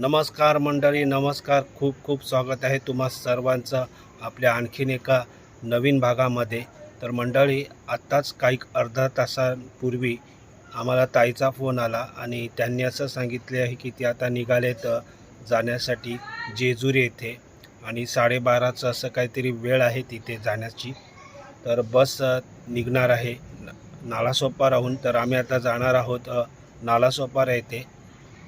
नमस्कार मंडळी नमस्कार. खूप खूप स्वागत आहे तुम्हा सर्वांचं आपल्या आणखीन एका नवीन भागामध्ये. तर मंडळी आत्ताच काही अर्धा तासांपूर्वी आम्हाला ताईचा फोन आला आणि त्यांनी असं सांगितले आहे की ते आता निघालेत जाण्यासाठी जेजुरी येथे आणि साडेबाराचं असं काहीतरी वेळ आहे तिथे जाण्याची. तर बस निघणार आहे. नालासोपाराहून नालासोपा राहून तर आम्ही आता जाणार आहोत नालासोपारा येथे.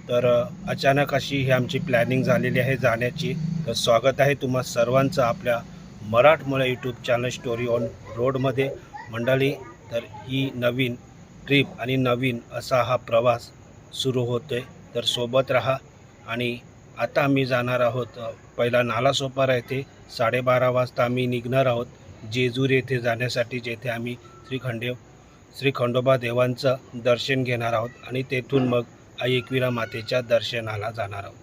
तर अचानक अशी ही आमची प्लॅनिंग झालेली आहे जाण्याची. तर स्वागत आहे तुम्हा सर्वांचं आपल्या मराठमोळ्या यूट्यूब चॅनल स्टोरी ऑन रोडमध्ये मंडळी तर ही नवीन ट्रिप आणि नवीन असा हा प्रवास सुरू होतो आहे तर सोबत राहा आणि आता आम्ही जाणार आहोत पहिला नालासोपारा येथे. साडेबारा वाजता आम्ही निघणार आहोत जेजूर येथे जाण्यासाठी जेथे आम्ही श्री खंडे श्री खंडोबा देवांचं दर्शन घेणार आहोत. आणि तेथून मग एकविरा मातेच्या दर्शनाला जाणार आहोत.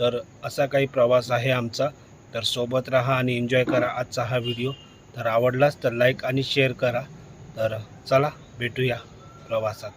तर असा काही प्रवास आहे आमचा. तर सोबत राहा आणि एन्जॉय करा आजचा हा व्हिडिओ तर आवडलाच तर लाईक आणि शेअर करा. तर चला भेटूया प्रवासात.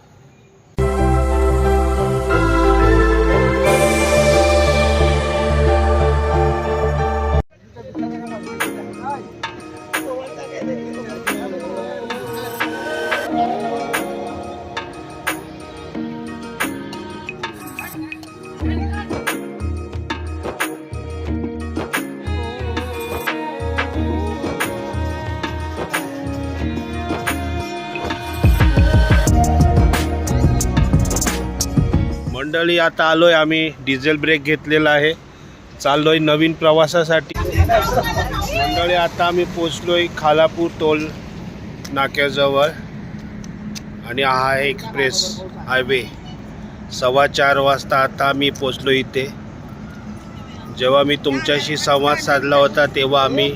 मंडळी आता आलोय आम्ही. डिझेल ब्रेक घेतलेला आहे. चाललोय नवीन प्रवासासाठी. मंडळी आता आम्ही पोचलोय खालापूर टोल नाक्याजवळ. आणि हा आहे एक्सप्रेस हायवे. सव्वा चार वाजता आता आम्ही पोचलो इथे. जेव्हा मी तुमच्याशी संवाद साधला होता तेव्हा आम्ही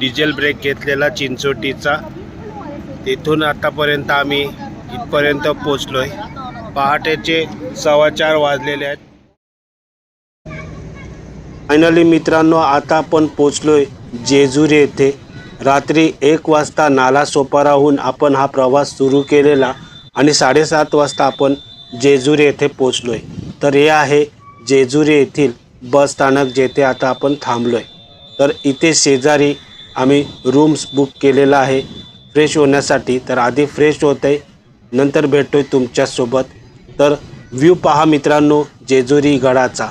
डिझेल ब्रेक घेतलेला चिंचोटीचा. तिथून आतापर्यंत आम्ही इथपर्यंत पोचलोय पहाटेचे सव्वाचार वाजलेले आहेत. फायनली मित्रांनो आता आपण पोचलोय जेजुरी येथे. रात्री एक वाजता नाला सोपाराहून आपण हा प्रवास सुरू केलेला आणि साडेसात वाजता आपण जेजुरी येथे पोचलो आहे तर हे आहे जेजुरी येथील बस स्थानक जेथे आता आपण थांबलो आहे तर इथे शेजारी आम्ही रूम्स बुक केलेला आहे. फ्रेश होण्यासाठी. तर आधी फ्रेश होत आहे नंतर भेटतोय तुमच्यासोबत. तर व्ह्यू पहा मित्रांनो जेजुरी गडाचा.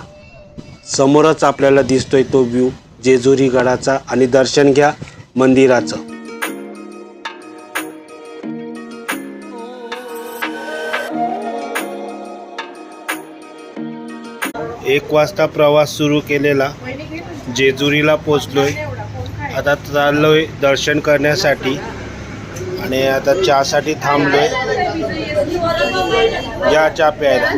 समोरच आपल्याला दिसतोय तो व्ह्यू जेजुरी गडाचा. आणि दर्शन घ्या मंदिराचं. एक वाजता प्रवास सुरू केलेला. जेजुरीला पोचलोय आता चाललोय दर्शन करण्यासाठी. आणि आता चहासाठी थांबलोय. या चहा प्यायला.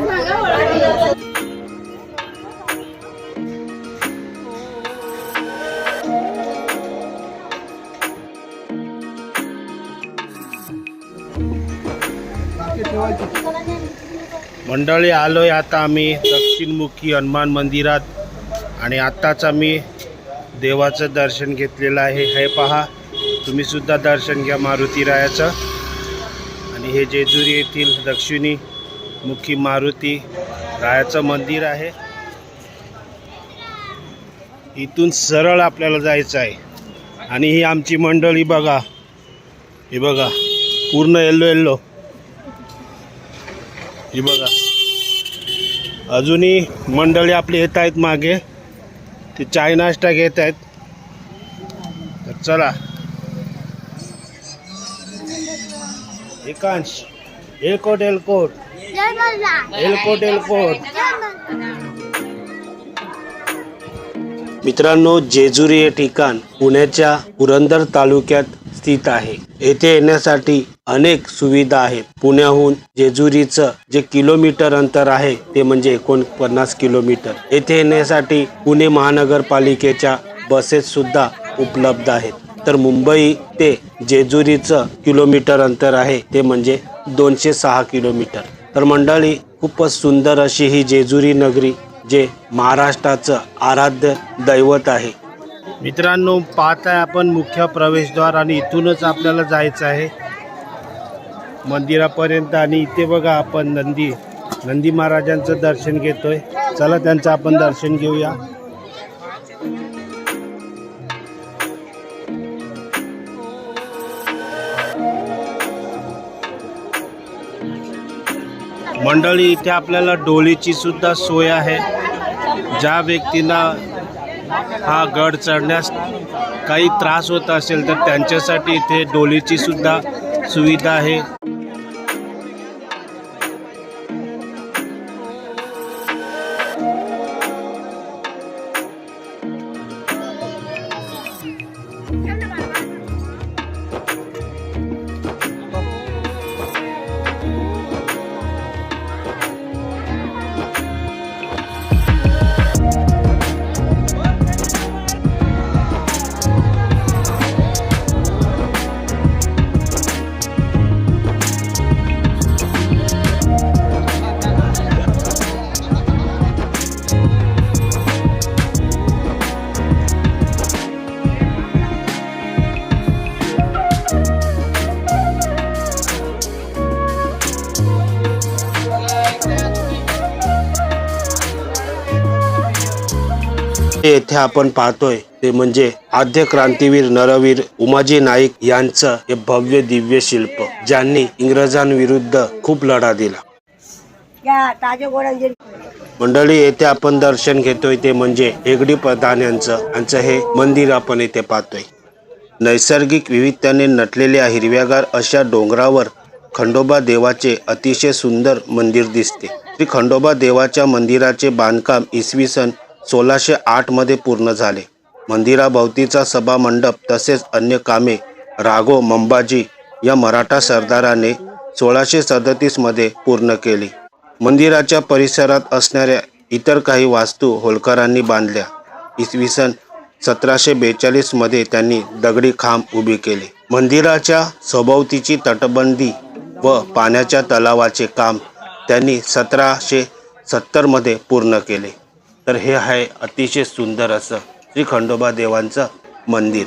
मंडळी आलोय आता आम्ही दक्षिणमुखी हनुमान मंदिरात आणि आत्ताच आम्ही देवाचं दर्शन घेतलेलं आहे. हे पहा तुम्ही सुद्धा दर्शन घ्या मारुती रायाचं. आणि हे जेजुरी येथील दक्षिणी मुखी मारुती रायाचं मंदिर आहे. इथून सरळ आपल्याला जायचं आहे. आणि ही आमची मंडळी बघा. हे बघा. पूर्ण येल्लो येल्लो. ही बघा. अजूनही मंडळी आपली येत आहेत मागे. ते चाय नाश्ता घेत आहेत. तर चला. एकांश एलकोट एलकोट एलकोट एलकोट मित्रांनो जेजुरी हे ठिकाण पुण्याच्या पुरंदर तालुक्यात स्थित आहे. येथे येण्यासाठी अनेक सुविधा आहेत. पुण्याहून जेजुरीचं जे किलोमीटर अंतर आहे ते म्हणजे एकोणपन्नास किलोमीटर. येथे येण्यासाठी पुणे महानगरपालिकेच्या बसेस सुद्धा उपलब्ध आहेत. तर मुंबई ते जेजुरीचं किलोमीटर अंतर आहे. ते म्हणजे दोनशे सहा किलोमीटर. तर मंडळी खूपच सुंदर अशी ही जेजुरी नगरी जे महाराष्ट्राचं आराध्य दैवत आहे. मित्रांनो पाहताय आपण मुख्य प्रवेशद्वार आणि इथूनच आपल्याला जायचं आहे. मंदिरापर्यंत आणि इथे बघा आपण नंदी नंदी महाराजांचं दर्शन घेतोय. चला त्यांचं आपण दर्शन घेऊया. मंडळी इथे आपल्याला डोलीची सुद्धा सोय आहे. ज्या व्यक्तींना हा गड चढण्यास काही त्रास होत असेल तर त्यांच्यासाठी इथे डोलीची सुद्धा सुविधा आहे. येथे आपण पाहतोय ते म्हणजे आद्य क्रांतीवीर नरवीर उमाजी नाईक यांचं हे भव्य दिव्य शिल्प ज्यांनी इंग्रजांविरुद्ध खूप लढा दिला. मंडळी येथे आपण दर्शन घेतोय ते म्हणजे हेगडी प्रधान यांचं यांचं हे मंदिर आपण येथे पाहतोय. नैसर्गिक विविधतेने नटलेल्या हिरव्यागार अशा डोंगरावर खंडोबा देवाचे अतिशय सुंदर मंदिर दिसते. श्री खंडोबा देवाच्या मंदिराचे बांधकाम इसवी सन सोळाशे आठमध्ये पूर्ण झाले. मंदिराभोवतीचा सभा मंडप तसेच अन्य कामे राघो मंबाजी या मराठा सरदाराने सोळाशे सदतीसमध्ये पूर्ण केली. मंदिराच्या परिसरात असणाऱ्या इतर काही वास्तू होलकरांनी बांधल्या. इसवी सन सतराशे बेचाळीसमध्ये त्यांनी दगडी खांब उभी केले. मंदिराच्या सभोवतीची तटबंदी व पाण्याच्या तलावाचे काम त्यांनी सतराशे सत्तरमध्ये पूर्ण केले. तर हे आहे अतिशय सुंदर असं श्री खंडोबा देवांचं मंदिर.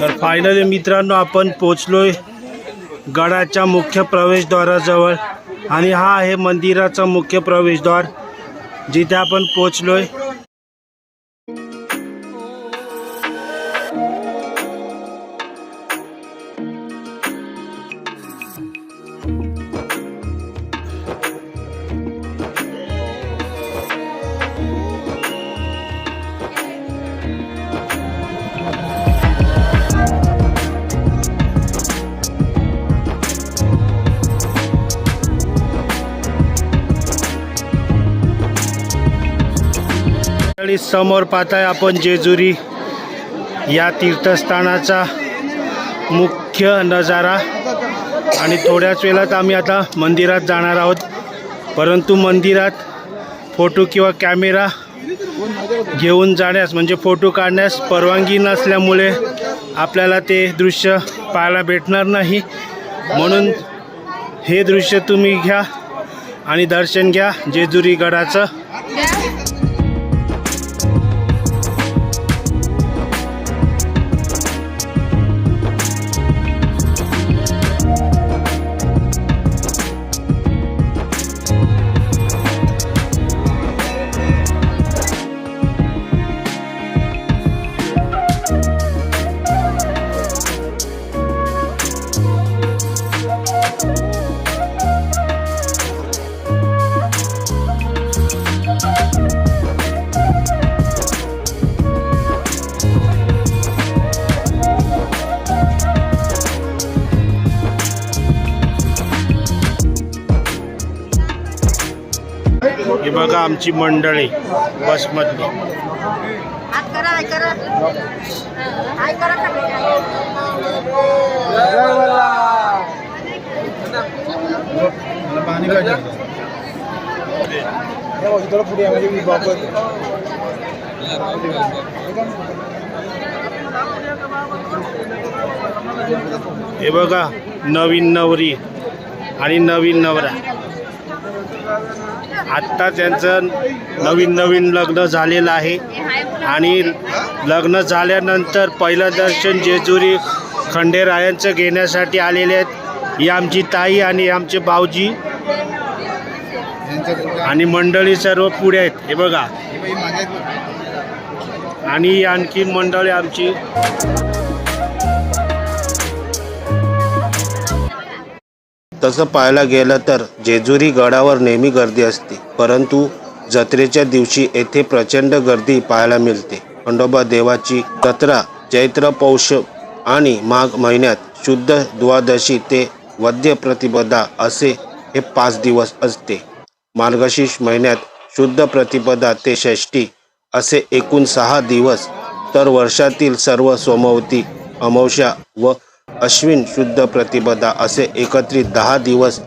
तर फायनली मित्रांनो आपण पोचलोय गडाच्या मुख्य प्रवेशद्वाराजवळ. आणि हा आहे मंदिराचा मुख्य प्रवेशद्वार जिथे आपण पोचलोय. आणि समोर पाहताय आपण जेजुरी या तीर्थस्थानाचा मुख्य नजारा. आणि थोड्याच वेळात आम्ही आता मंदिरात जाणार आहोत. परंतु मंदिरात फोटो किंवा कॅमेरा घेऊन जाण्यास म्हणजे फोटो काढण्यास परवानगी नसल्यामुळे आपल्याला ते दृश्य पाहायला भेटणार नाही. म्हणून हे दृश्य तुम्ही घ्या आणि दर्शन घ्या जेजुरी गडाचं. बघा आमची मंडळी बसमधली. हे बघा नवीन नवरी आणि नवीन नवरा. आत्ता त्यांचं नवीन नवीन लग्न झालेलं आहे. आणि लग्न झाल्यानंतर पहिलं दर्शन जेजुरी खंडेरायांचं घेण्यासाठी आलेले आहेत. ही आमची ताई आणि आमचे भाऊजी. आणि मंडळी सर्व पुढे आहेत. हे बघा. आणि आणखी मंडळी आमची. तसं पाहायला गेलं तर जेजुरी गडावर नेहमी गर्दी असते. परंतु जत्रेच्या दिवशी येथे प्रचंड गर्दी पाहायला मिळते. खंडोबा देवाची जत्रा चैत्र पौष आणि माघ महिन्यात शुद्ध द्वादशी ते वद्य प्रतिपदा असे हे पाच दिवस असते. मार्गशीर्ष महिन्यात शुद्ध प्रतिपदा ते षष्ठी असे एकूण सहा दिवस तर वर्षातील सर्व सोमवती अमावस्या व अश्विन शुद्ध प्रतिपदा असे एकत्रित दहा दिवस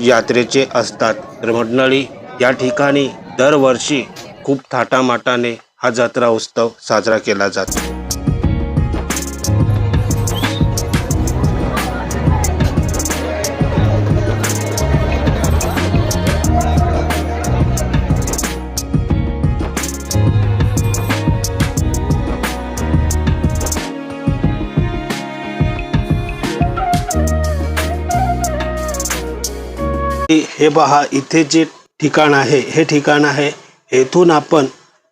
यात्रेचे असतात. रमडनळी या ठिकाणी दरवर्षी खूप थाटामाटाने हा जत्रा उत्सव साजरा केला जातो. हे पहा इथे जे ठिकाण आहे हे ठिकाण आहे. येथून आपण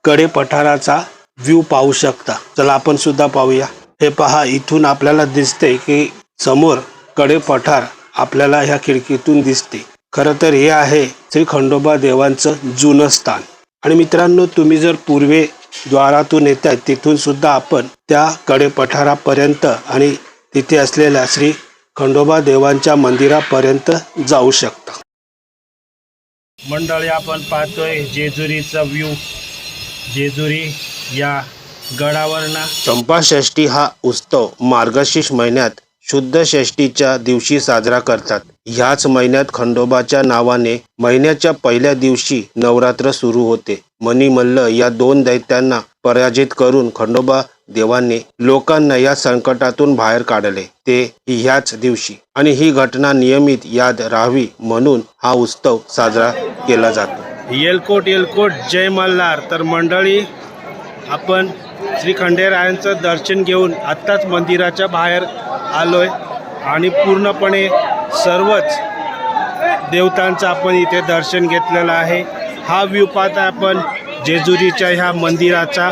कडे पठाराचा व्ह्यू पाहू शकता. चला आपण सुद्धा पाहूया. हे पहा इथून आपल्याला दिसते की समोर कडे पठार आपल्याला ह्या खिडकीतून दिसते. खरं तर हे आहे श्री खंडोबा देवांचं जुनं स्थान. आणि मित्रांनो तुम्ही जर पूर्वे द्वारातून येत आहे तिथून सुद्धा आपण त्या कडे पठारापर्यंत आणि तिथे असलेल्या श्री खंडोबा देवांच्या मंदिरापर्यंत जाऊ शकता. मंडळी आपण पाहतोय जेजुरीचा व्ह्यू जेजुरी या गडावरना. चंपाषष्ठी हा उत्सव मार्गशीर्ष महिन्यात शुद्ध षष्टीच्या दिवशी साजरा करतात. ह्याच महिन्यात खंडोबाच्या नावाने महिन्याच्या पहिल्या दिवशी नवरात्र सुरू होते. मणिमल्ल या दोन दैत्यांना पराजित करून खंडोबा देवाने लोकांना या संकटातून बाहेर काढले. ते ह्याच दिवशी. आणि ही घटना नियमित याद राहावी म्हणून हा उत्सव साजरा केला जातो. येलकोट येलकोट जय मल्हार. तर मंडळी आपण श्री खंडेरायांचं दर्शन घेऊन आत्ताच मंदिराच्या बाहेर आलो आहे आणि पूर्णपणे सर्वच देवतांचं आपण इथे दर्शन घेतलेलं आहे. हा व्ह्यू पाहता आपण जेजुरीच्या ह्या मंदिराचा.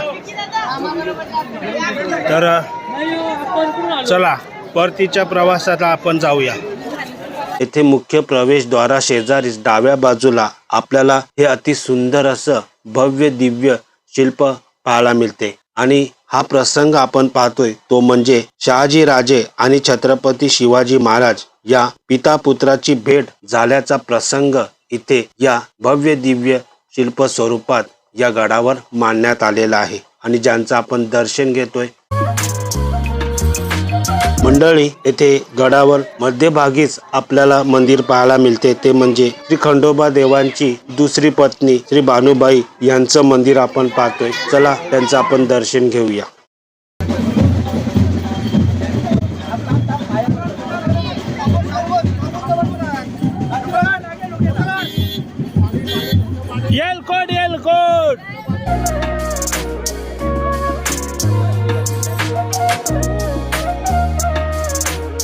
तर चला परतीच्या प्रवासाला आपण जाऊया. येथे मुख्य प्रवेशद्वारा शेजारीच डाव्या बाजूला आपल्याला हे अति सुंदर असं भव्य दिव्य शिल्प पाहायला मिळते. आणि हा प्रसंग आपण पाहतोय तो म्हणजे शहाजी राजे आणि छत्रपती शिवाजी महाराज या पिता पुत्राची भेट झाल्याचा प्रसंग इथे या भव्य दिव्य शिल्प स्वरूपात या गडावर मांडण्यात आलेला आहे. आणि ज्यांचं आपण दर्शन घेतोय मंडळी येथे गडावर मध्यभागीच आपल्याला मंदिर पाहायला मिळते. ते म्हणजे श्री खंडोबा देवांची दुसरी पत्नी श्री भानुबाई यांचं मंदिर आपण पाहतोय. चला त्यांचं आपण दर्शन घेऊया.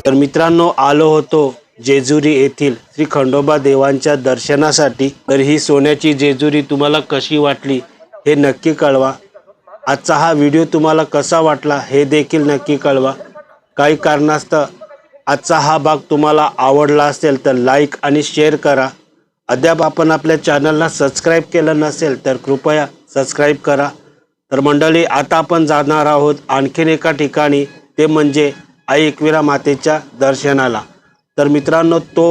तर मित्रांनो आलो होतो जेजुरी येथील श्री खंडोबा देवांच्या दर्शनासाठी. तर ही सोन्याची जेजुरी तुम्हाला कशी वाटली हे नक्की कळवा. आजचा हा व्हिडिओ तुम्हाला कसा वाटला हे देखील नक्की कळवा. काही कारणास्तव आजचा हा भाग तुम्हाला आवडला असेल तर लाईक आणि शेअर करा. अद्याप आपण आपल्या चॅनलला सबस्क्राईब केलं नसेल तर कृपया सबस्क्राईब करा. तर मंडळी आता आपण जाणार आहोत आणखीन एका ठिकाणी. ते म्हणजे आई एकविरा मातेच्या दर्शनाला. तर मित्रांनो तो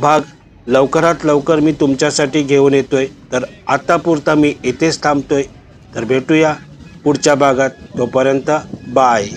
भाग लवकरात लवकर मी तुमच्यासाठी घेऊन येतो आहे तर आत्तापुरता मी इथेच थांबतो आहे तर भेटूया पुढच्या भागात. तोपर्यंत बाय.